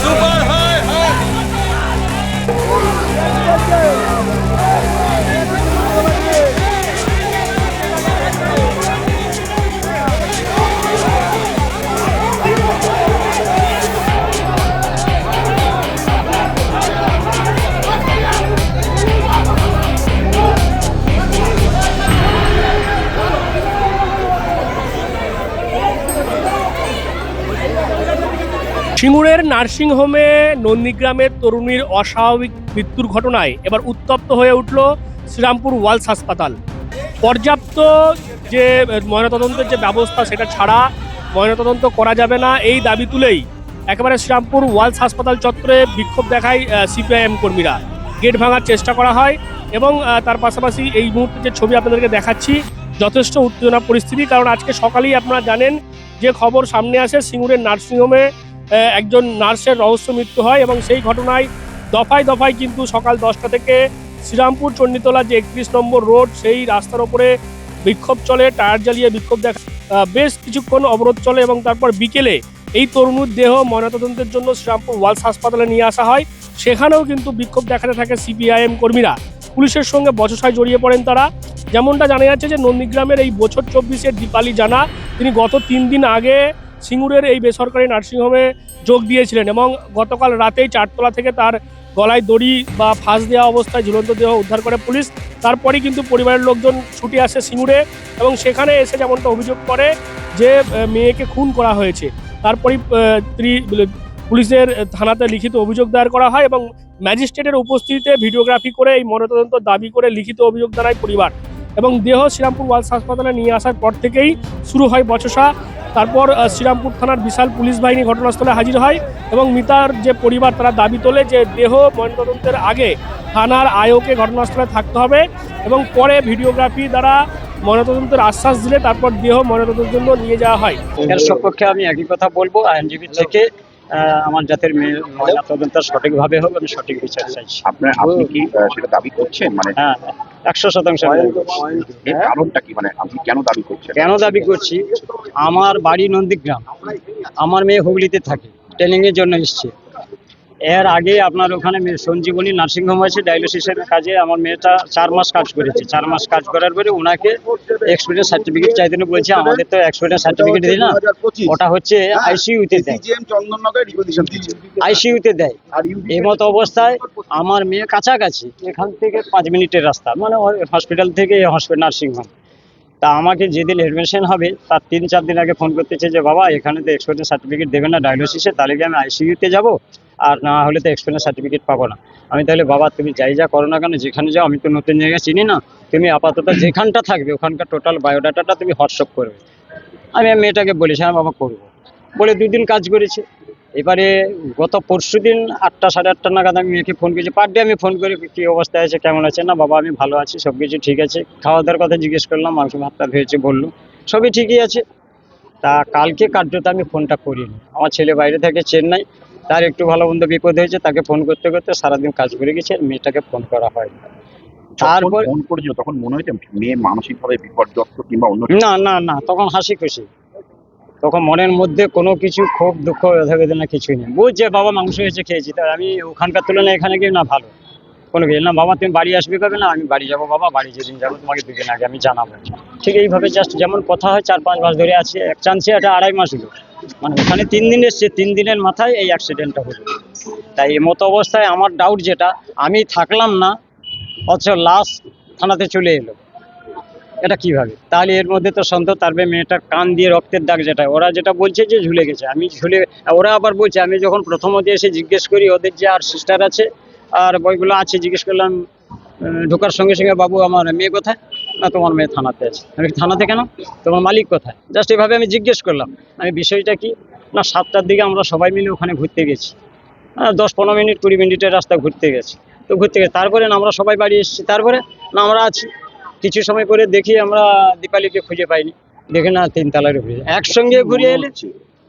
Super সিঙ্গুরের নার্সিংহোমে নন্দীগ্রামের তরুণীর অস্বাভাবিক মৃত্যুর ঘটনায় এবার উত্তপ্ত হয়ে উঠল শ্রীরামপুর ওয়ালস হাসপাতাল। পর্যাপ্ত যে ময়নাতদন্তের যে ব্যবস্থা সেটা ছাড়া ময়নাতদন্ত করা যাবে না। এই দাবি তুলেই একেবারে শ্রীরামপুর ওয়ালস হাসপাতাল চত্বরে বিক্ষোভ দেখায় সিপিআইএম কর্মীরা। গেট ভাঙার চেষ্টা করা হয় এবং তার পাশাপাশি এই মুহূর্তে যে ছবি আপনাদেরকে দেখাচ্ছি, যথেষ্ট উত্তেজনা পরিস্থিতি, কারণ আজকে সকালেই আপনারা জানেন, যে খবর সামনে আসে সিঙ্গুরের নার্সিংহোমে একজন নার্সের রহস্য মৃত্যু হয় এবং সেই ঘটনায় দফায় দফায় কিন্তু সকাল দশটা থেকে শ্রীরামপুর চণ্ডীতলা যে একত্রিশ নম্বর রোড, সেই রাস্তার ওপরে বিক্ষোভ চলে, টায়ার জ্বালিয়ে বিক্ষোভ দেখা বেশ কিছুক্ষণ অবরোধ চলে এবং তারপর বিকেলে এই তরুণীর দেহ ময়নাতদন্তের জন্য শ্রীরামপুর ওয়ালস হাসপাতালে নিয়ে আসা হয়। সেখানেও কিন্তু বিক্ষোভ দেখাতে থাকে সিপিআইএম কর্মীরা। পুলিশের সঙ্গে বচসায় জড়িয়ে পড়েন তারা। যেমনটা জানা যাচ্ছে যে নন্দীগ্রামের এই বছর চব্বিশের দীপালি জানা, তিনি গত তিন দিন আগে সিঙ্গুরের এই বেসরকারি নার্সিংহোমে যোগ দিয়েছিলেন এবং গতকাল রাতেই চারতলা থেকে তার গলায় দড়ি বা ফাঁস দেওয়া অবস্থায় ঝুলন্ত দেহ উদ্ধার করে পুলিশ। তারপরেই কিন্তু পরিবারের লোকজন ছুটে আসে সিঙ্গুরে এবং সেখানে এসে যেমনটা অভিযোগ করে যে মেয়েকে খুন করা হয়েছে। তিনি পুলিশের থানাতে লিখিত অভিযোগ দায়ের করা হয় এবং ম্যাজিস্ট্রেটের উপস্থিতিতে ভিডিওগ্রাফি করে এই ময়নাতদন্ত দাবি করে লিখিত অভিযোগ জানায় পরিবার। এবং দেহ শ্রীরামপুর ওয়ালস হাসপাতালে নিয়ে আসার পর থেকেই শুরু হয় বচসা। তারপর শ্রীরামপুর থানার বিশাল পুলিশ বাহিনী ঘটনাস্থলে হাজির হয় এবং মিতার যে পরিবার, তারা দাবি তোলে যে দেহ ময়নাতদন্তের আগে থানার আয়োকে ঘটনাস্থলে থাকতে হবে এবং পরে ভিডিওগ্রাফি দ্বারা ময়নাতদন্তের আশ্বাস দিলে তারপর দেহ ময়নাতদন্তের জন্য নিয়ে যাওয়া হয়। এর সপক্ষে আমি একই কথা বলব, আইনজীবী থেকে আমার জাতের মেয়ে ময়না তদন্ত সঠিকভাবে হোক আমি সঠিক বিচার চাইছি আপনার আপনি কি সেটা দাবি করছেন? মানে হ্যাঁ একশো শতাংশ। এর কারণটা কি? মানে আপনি কেন দাবি করছেন? কেন দাবি করছি? আমার বাড়ি নন্দীগ্রাম। আমার মেয়ে হুগলিতে থাকে ট্রেনিং এর জন্য এসছে। এর আগে আপনার ওখানে সঞ্জীবনী নার্সিংহোম আছে ডায়ালিসিসের কাজে আমার মেয়েটা চার মাস কাজ করেছে। চার মাস কাজ করার পরে ওনাকে এক্সপিরিয়েন্স সার্টিফিকেট চাইতে বলছে আমাদের তো এক্সপিরিয়েন্স সার্টিফিকেট দিই না। ওটা হচ্ছে আইসিইউতে দেয়। আইসিইউতে দেয়। আর এই মতো অবস্থায় আমার মেয়ে কাছাকাছি। এখান থেকে পাঁচ মিনিটের রাস্তা। মানে হসপিটাল থেকে হসপিটাল নার্সিংহোম। তা আমাকে যেদিন এডমিশন হবে তার তিন চার দিন আগে ফোন করতেছে যে বাবা এখানে তো এক্সপিরিয়েন্স সার্টিফিকেট দেবে না ডায়ালিসিসে তাহলে কি আমি আইসিইউতে যাব? আর না হলে তো এক্সপিরিয়েন্স সার্টিফিকেট পাবো না। আমি তাহলে, বাবা, তুমি যাই যা করো না কেন, যেখানে যাও, আমি তো নতুন জায়গা চিনি না। তুমি আপাতত যেখানটা থাকবে, ওখানকার টোটাল বায়োডাটাটা তুমি হোয়াটসঅ্যাপ করবে। আমি মেয়েটাকে বলেছি হ্যাঁ বাবা, করব। বলে দুই দিন কাজ করেছে। এবারে গত পরশু দিন আটটা, সাড়ে আটটা নাগাদ আমি মেয়েকে ফোন করেছি পার ডে আমি ফোন করি, কী অবস্থায় আছে, কেমন আছে? না, বাবা, আমি ভালো আছি, সব কিছু ঠিক আছে। খাওয়া দাওয়ার কথা জিজ্ঞেস করলাম, মাংস ভাতটা হয়েছে, বলল, সবই ঠিকই আছে। তা কালকে কার্যত আমি ফোনটা করিনি। আমার ছেলে বাইরে থাকে, চেন্নাই। তার একটু ভালো মন্দ বিপদ হয়েছে তাকে ফোন করতে করতে সারাদিন কাজ করে গেছে আর মেয়েটাকে ফোন করা হয়। তারপর ফোন করেছিল তখন মনে হয়েছে মেয়ে মানসিকভাবে বিপর্যস্ত কিংবা অন্য না না না তখন হাসি খুশি। তখন মনের মধ্যে কোনো কিছু ক্ষোভ দুঃখ ব্যথা বেদনা কিছুই নেই। বুঝছে বাবা মাংস হয়েছে খেয়েছি। তাই আমি ওখানকার তুলনায় এখানে গিয়ে না ভালো। কোনো কিছু না, বাবা, তুমি বাড়ি আসবে কবে? না, আমি বাড়ি যাব বাবা, বাড়ি যেদিন যাব তোমাকে দুদিন আগে আমি জানাব। ঠিক এইভাবে জাস্ট যেমন কথা হয়, চার পাঁচ মাস ধরে আছে, এক চান্সে এটা আড়াই মাস হলো। মানে ওখানে তিন দিন এসছে, তিন দিনের মাথায় এই অ্যাক্সিডেন্টটা হলো। তাই এই মতো অবস্থায় আমার ডাউট যেটা, আমি থাকলাম না, অথচ লাশ থানাতে চলে এলো। এটা কীভাবে? তাহলে এর মধ্যে তো সন্দেহ তারপরে মেয়েটার কান দিয়ে রক্তের দাগ যেটা, ওরা যেটা বলছে যে ঝুলে গেছে। আমি ঝুলে, ওরা আবার বলছে, আমি যখন প্রথমত এসে জিজ্ঞেস করি, ওদের যে আর সিস্টার আছে আর বইগুলো আছে জিজ্ঞেস করলাম ঢোকার সঙ্গে সঙ্গে বাবু আমার মেয়ে কোথায়? না তোমার মেয়ে থানাতে আছে। আমি থানাতে কেন? তোমার মালিক কোথায়? জাস্ট এভাবে আমি জিজ্ঞেস করলাম। আমি বিষয়টা কি? না সাতটার দিকে আমরা সবাই মিলে ওখানে ঘুরতে গেছি। আহ, দশ পনেরো মিনিট কুড়ি মিনিটের রাস্তা ঘুরতে গেছি। তো ঘুরতে গেছি। তারপরে না আমরা সবাই বাড়ি এসেছি। তারপরে? না আমরা আছি। কিছু সময় পরে দেখি আমরা দীপালিকে খুঁজে পাইনি। দেখে না তিনতলার উপরে একসঙ্গে ঘুরে এলে?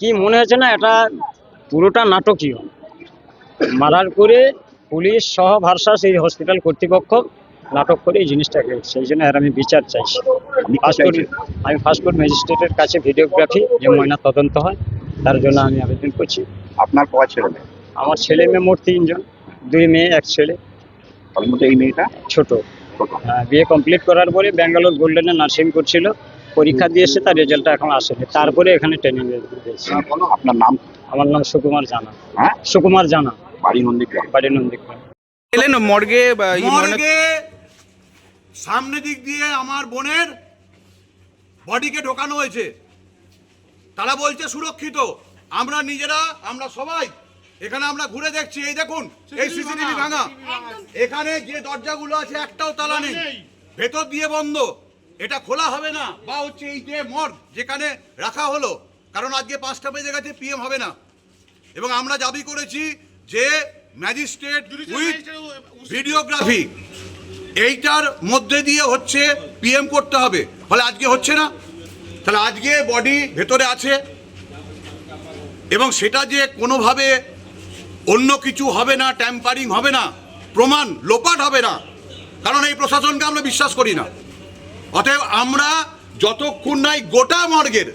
কি মনে হচ্ছে না এটা পুরোটা নাটকীয়। মারার করে পুলিশ সহ ভারসা এই হসপিটাল কর্তৃপক্ষ নাটক করে এই জিনিসটাকে। সেই জন্য আর আমি বিচার চাইছি ফাস্টফুড? আমি ফাস্টফুড ম্যাজিস্ট্রেটের কাছে ভিডিওগ্রাফি যে ময়না তদন্ত হয় তার জন্য আমি আবেদন করছি। আপনার কয় ছেলে মেয়ে? আমার ছেলে মেয়ে মোট তিনজন। দুই মেয়ে এক ছেলে। এই মেয়েটা? ছোট। বিয়ে কমপ্লিট করার পরে ব্যাঙ্গালোর গোল্ডেনে নার্সিং করছিল। পরীক্ষা দিয়েছে তার রেজাল্টটা এখন আসেনি। তারপরে এখানে ট্রেনিং দিয়েছে। আপনার নাম আমার নাম সুকুমার জানা। হ্যাঁ? সুকুমার জানা। বাড়ি নন্দীগ্রাম বাড়ি নন্দীগ্রাম এলেন মর্গে বা ই ময়না- মর্গে সামনে দিক দিয়ে আমার বোনের বডিকে ঢোকানো হয়েছে। তারা বলছে সুরক্ষিত। আমরা নিজেরা আমরা সবাই এখানে আমরা ঘুরে দেখছি। এই দেখুন এই সিসিটিভি ভাঙা। এখানে যে দরজাগুলো আছে একটাও তালা নেই। ভেতর দিয়ে বন্ধ। এটা খোলা হবে না। বা হচ্ছে এই যে মর্গ যেখানে রাখা হলো। কারণ আজকে পাঁচটা বেজে গেছে পিএম হবে না। এবং আমরা দাবি করেছি যে ম্যাজিস্ট্রেট উইথ ভিডিওগ্রাফি এইটার মধ্যে দিয়ে হচ্ছে পিএম করতে হবে। ফলে আজকে হচ্ছে না? তাহলে আজকে বডি ভেতরে আছে। এবং সেটা যে কোনোভাবে অন্য কিছু হবে না ট্যাম্পারিং হবে না প্রমাণ লোপাট হবে না কারণ এই প্রশাসনকে আমরা বিশ্বাস করি না। অতএব আমরা যতক্ষণ নাই গোটা মর্গের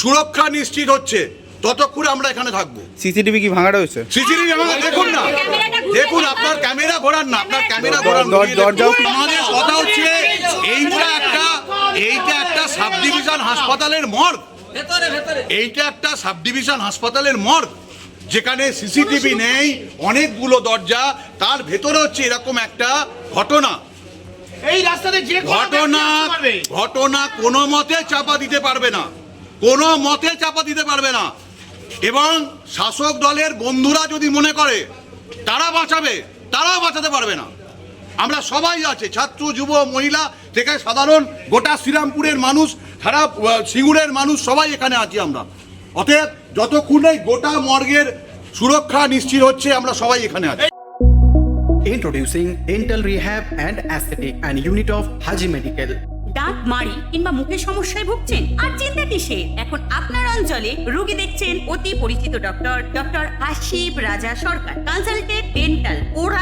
সুরক্ষা নিশ্চিত হচ্ছে ততক্ষণ আমরা এখানে থাকব। সিসিটিভি কি ভাঙা রয়েছে? সিসিটিভি দেখুন না। দেখুন আপনার ক্যামেরা ঘোরান না আপনার ক্যামেরা ঘোরান দর- দরজাও আমাদের কথা হচ্ছে এইটা একটা এইটা একটা সাব ডিভিশন হাসপাতালের মর্গ। এইটা একটা সাব ডিভিশন হাসপাতালের মর্গ। যেখানে সিসিটিভি নেই অনেকগুলো দরজা তার ভেতরে হচ্ছে এরকম একটা ঘটনা। এই রাস্তাতে যে ঘটনা। ঘটনা কোনো মতে চাপা দিতে পারবে না। কোনো মতে চাপা দিতে পারবে না। এবং শাসক দলের বন্ধুরা যদি মনে করে, তারা বাঁচাবে, তারাও বাঁচাতে পারবে না। আমরা সবাই আছে, ছাত্র, যুব, মহিলা থেকে সাধারণ, গোটা শ্রীরামপুরের মানুষ, সারা সিঙ্গুরের মানুষ, সবাই এখানে আছি আমরা। অতএব যতক্ষণ গোটা মর্গের সুরক্ষা নিশ্চিত হচ্ছে, আমরা সবাই এখানে আছি। Introducing Dental Rehab and Aesthetic and Unit of Haji Medical. দাঁত, মাড়ি কিংবা মুখের সমস্যায় ভুগছেন? আর চিন্তা কিসে? এখন আপনার অঞ্চলে রোগী দেখছেন অতি পরিচিত doctor doctor Ashib Raja Sarkar. Consultant dental oral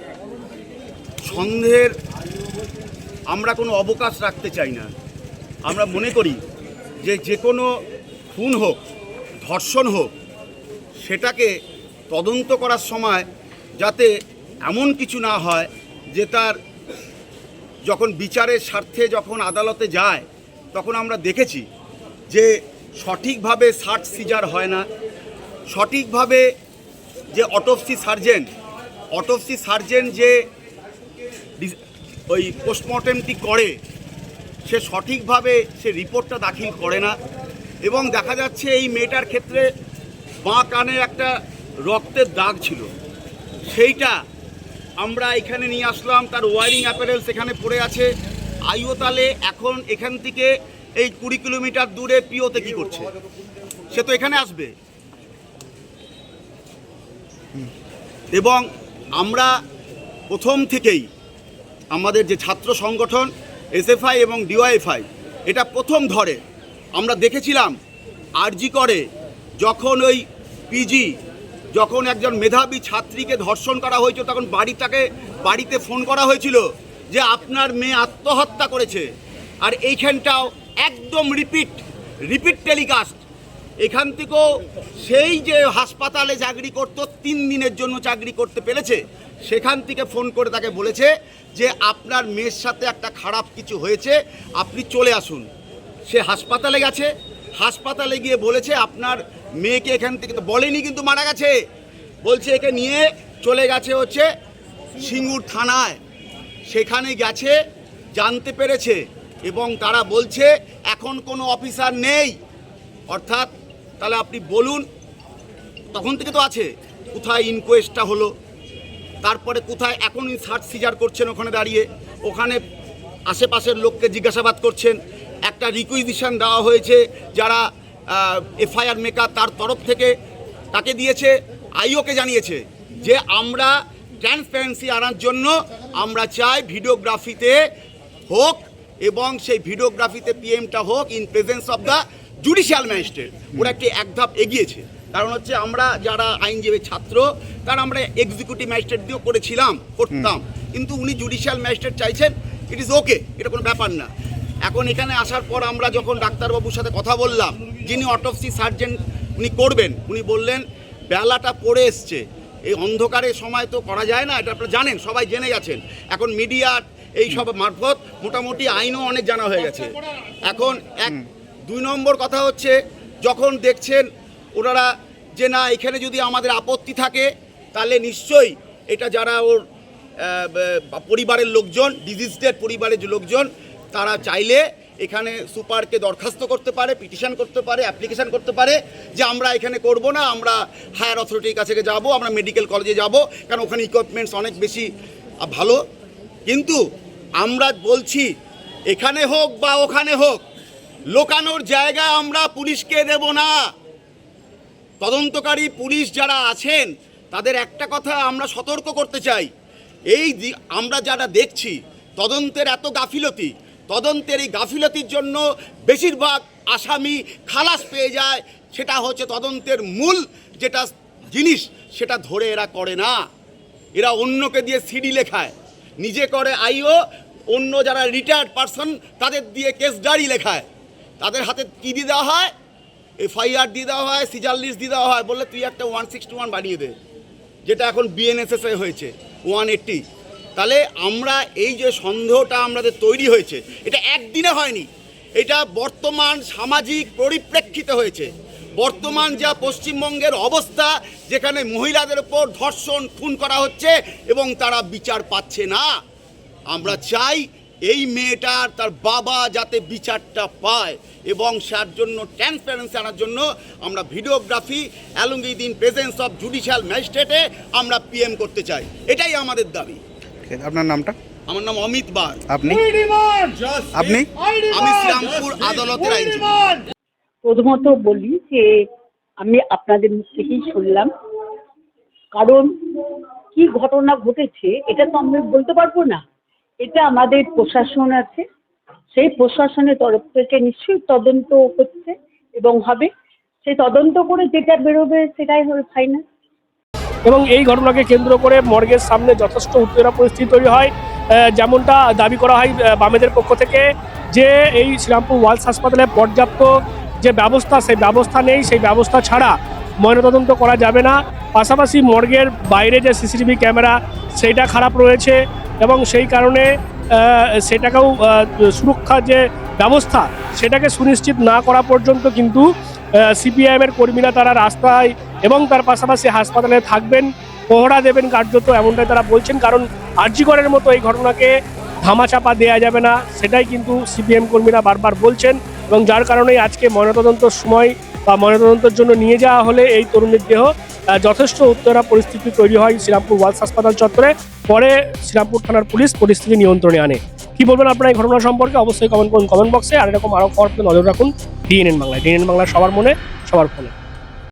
সন্দেহের আমরা কোনো অবকাশ রাখতে চাই না। আমরা মনে করি যে যে কোনো খুন হোক, ধর্ষণ হোক, সেটাকে তদন্ত করার সময় যাতে এমন কিছু না হয় যে তার যখন বিচারের স্বার্থে যখন আদালতে যায়, তখন আমরা দেখেছি যে সঠিকভাবে সার্চ সিজার হয় না। সঠিকভাবে যে অটোপসি সার্জেন অটোপসি সার্জেন যে ওই পোস্টমর্টেমটি করে, সে সঠিকভাবে সে রিপোর্টটা দাখিল করে না। এবং দেখা যাচ্ছে এই মেয়েটার ক্ষেত্রে বাঁ কানে একটা রক্তের দাগ ছিল। সেইটা আমরা এখানে নিয়ে আসলাম, তার ওয়ারিং অ্যাপারেল সেখানে পড়ে আছে। আইওতালে এখন এখান থেকে এই কুড়ি কিলোমিটার দূরে পিওতে কি করছে? সে তো এখানে আসবে। এবং আমরা প্রথম থেকেই আমাদের যে ছাত্র সংগঠন, এসএফআই এবং ডিওয়াইফআই, এটা প্রথম ধরে। আমরা দেখেছিলাম, আরজি করে যখন ওই পিজি, যখন একজন মেধাবী ছাত্রীকে ধর্ষণ করা হয়েছিল, তখন বাড়িটাকে, বাড়িতে ফোন করা হয়েছিল যে আপনার মেয়ে আত্মহত্যা করেছে। আর এইখানটাও একদম রিপিট রিপিট টেলিকাস্ট। এখান থেকেও সেই যে হাসপাতালে চাকরি করত, তিন দিনের জন্য চাকরি করতে পেরেছে সেখান থেকে ফোন করে তাকে বলেছে যে আপনার মেয়ের সাথে একটা খারাপ কিছু হয়েছে, আপনি চলে আসুন। সে হাসপাতালে গেছে। হাসপাতালে গিয়ে বলেছে, আপনার মেয়েকে এখান থেকে তো বলেনি কিন্তু মারা গেছে। বলছে, একে নিয়ে চলে গেছে হচ্ছে সিঙ্গুর থানায়। সেখানে গেছে, জানতে পেরেছে এবং তারা বলছে, এখন কোনো অফিসার নেই। অর্থাৎ তাহলে আপনি বলুন, তখন থেকে তো আছে। কোথায় ইনকোয়েস্টটা হলো? তারপরে কোথায় এখনই সার্চ সিজার করছেন ওখানে দাঁড়িয়ে, ওখানে আশেপাশের লোককে জিজ্ঞাসাবাদ করছেন। একটা রিকুইজিশন দেওয়া হয়েছে যারা এফআইআর মেকার তার তরফ থেকে তাকে দিয়েছে, আইওকে জানিয়েছে যে আমরা ট্রান্সপারেন্সি আনার জন্য আমরা চাই ভিডিওগ্রাফিতে হোক এবং সেই ভিডিওগ্রাফিতে পিএমটা হোক in presence of the judicial magistrate ওরা একটি এক ধাপ এগিয়েছে। কারণ হচ্ছে আমরা যারা আইনজীবী ছাত্র তারা আমরা এক্সিকিউটিভ ম্যাজিস্ট্রেট দিয়েও করেছিলাম করতাম। কিন্তু উনি জুডিশিয়াল ম্যাজিস্ট্রেট চাইছেন ইট ইজ ওকে এটা কোনো ব্যাপার না। এখন এখানে আসার পর আমরা যখন ডাক্তারবাবুর সাথে কথা বললাম যিনি অটোপসি সার্জেন উনি করবেন উনি বললেন বেলাটা পড়ে এসছে। এই অন্ধকারের সময় তো করা যায় না এটা আপনারা জানেন সবাই জেনে গেছেন। এখন মিডিয়া এই সব মারফত মোটামুটি আইনও অনেক জানা হয়ে গেছে। এখন এক দুই নম্বর কথা হচ্ছে যখন দেখছেন ওনারা যে না, এখানে যদি আমাদের আপত্তি থাকে, তাহলে নিশ্চয়ই এটা যারা ওর পরিবারের লোকজন ডিজিজদের পরিবারের যে লোকজন, তারা চাইলে এখানে সুপারকে দরখাস্ত করতে পারে, পিটিশন করতে পারে, অ্যাপ্লিকেশন করতে পারে যে আমরা এখানে করব না, আমরা হায়ার অথরিটির কাছে যাব, আমরা মেডিকেল কলেজে যাব, কারণ ওখানে ইকুইপমেন্টস অনেক বেশি ভালো। কিন্তু আমরা বলছি, এখানে হোক বা ওখানে হোক, লোকানোর জায়গা আমরা পুলিশকে দেব না। তদন্তকারী পুলিশ যারা আছেন, তাদের একটা কথা আমরা সতর্ক করতে চাই। এই আমরা যারা দেখছি, তদন্তের এত গাফিলতি, তদন্তের এই গাফিলতির জন্য বেশিরভাগ আসামি খালাস পেয়ে যায়, সেটা হচ্ছে তদন্তের মূল যেটা জিনিস, সেটা ধরে এরা করে না। এরা অন্যকে দিয়ে সিডি লেখায়, নিজে করে আইও, অন্য যারা রিটায়ার্ড পারসন তাদের দিয়ে কেস ডায়েরি লেখায়। তাদের হাতে কী দিয়ে দেওয়া হয়? এফআইআর দিয়ে দেওয়া হয়, সিজার লিস্ট দিয়ে দেওয়া হয়, বললে তুই একটা ওয়ান সিক্সটি ওয়ান বানিয়ে দে, যেটা এখন বিএনএসএসে হয়েছে ওয়ান এইট্টি তাহলে আমরা এই যে সন্দেহটা আমাদের তৈরি হয়েছে, এটা একদিনে হয়নি, এটা বর্তমান সামাজিক পরিপ্রেক্ষিতে হয়েছে। বর্তমান যা পশ্চিমবঙ্গের অবস্থা, যেখানে মহিলাদের ওপর ধর্ষণ, খুন করা হচ্ছে, এবং তারা বিচার পাচ্ছে না। আমরা চাই এই মেয়েটার তার বাবা যাতে বিচারটা পায় এবং তার জন্য ট্রান্সপারেন্সি আনার জন্য আমরা videography along with in presence of judicial ম্যাজিস্ট্রেটে আমরা পিএম করতে চাই। এটাই আমাদের দাবি। আপনার নামটা? আমার নাম অমিত বার আপনি? আপনি? আমি শ্রীরামপুর আদালতের আইনজীবী। প্রথমত বলি যে আমি আপনাদের মুখ থেকেই শুনলাম। কারণ কি ঘটনা ঘটেছে এটা তো আমি বলতে পারব না। এটা আমাদের প্রশাসন আছে। সেই প্রশাসনের তরফ থেকে নিশ্চয়ই তদন্ত হচ্ছে এবং হবে। সেই তদন্ত করে যেটা বেরোবে সেটাই হবে ফাইনাল এবং এই ঘটনাকে কেন্দ্র করে মর্গের সামনে যথেষ্ট উত্তেজনা পরিস্থিতি তৈরি হয়। যেমনটা দাবি করা হয় বামেদের পক্ষ থেকে যে এই শ্রীরামপুর ওয়ার্লস হাসপাতালে পর্যাপ্ত যে ব্যবস্থা, সেই ব্যবস্থা নেই। সেই ব্যবস্থা ছাড়া ময়নাতদন্ত করা যাবে না। পাশাপাশি মর্গের বাইরে যে সিসিটিভি ক্যামেরা, সেইটা খারাপ রয়েছে এবং সেই কারণে সেটাকেও সুরক্ষা যে ব্যবস্থা, সেটাকে সুনিশ্চিত না করা পর্যন্ত কিন্তু সিপিআইএমের কর্মীরা তারা রাস্তায় এবং তার পাশাপাশি হাসপাতালে থাকবেন পহরা দেবেন কার্যত এমনটাই তারা বলছেন। কারণ আরজিকরের মতো এই ঘটনাকে ধামাচাপা দেওয়া যাবে না, সেটাই কিন্তু সিপিএম কর্মীরা বারবার বলছেন। এবং যার কারণেই আজকে ময়নাতদন্ত সময় বা ময়নাতদন্তের জন্য নিয়ে যাওয়া হলে এই তরুণীর দেহ যথেষ্ট উত্তরা পরিস্থিতি তৈরি হয় শ্রীরামপুর ওয়ালস হাসপাতাল চত্বরে। পরে শ্রীরামপুর থানার পুলিশ পরিস্থিতি নিয়ন্ত্রণে আনে। কি বলবেন আপনার এই ঘটনা সম্পর্কে? অবশ্যই কমেন্ট করুন কমেন্ট বক্সে আর এরকম আরও খবর নজর রাখুন। ডিএনএন বাংলায়। ডিএনএন বাংলা সবার মনে, সবার ফোনে।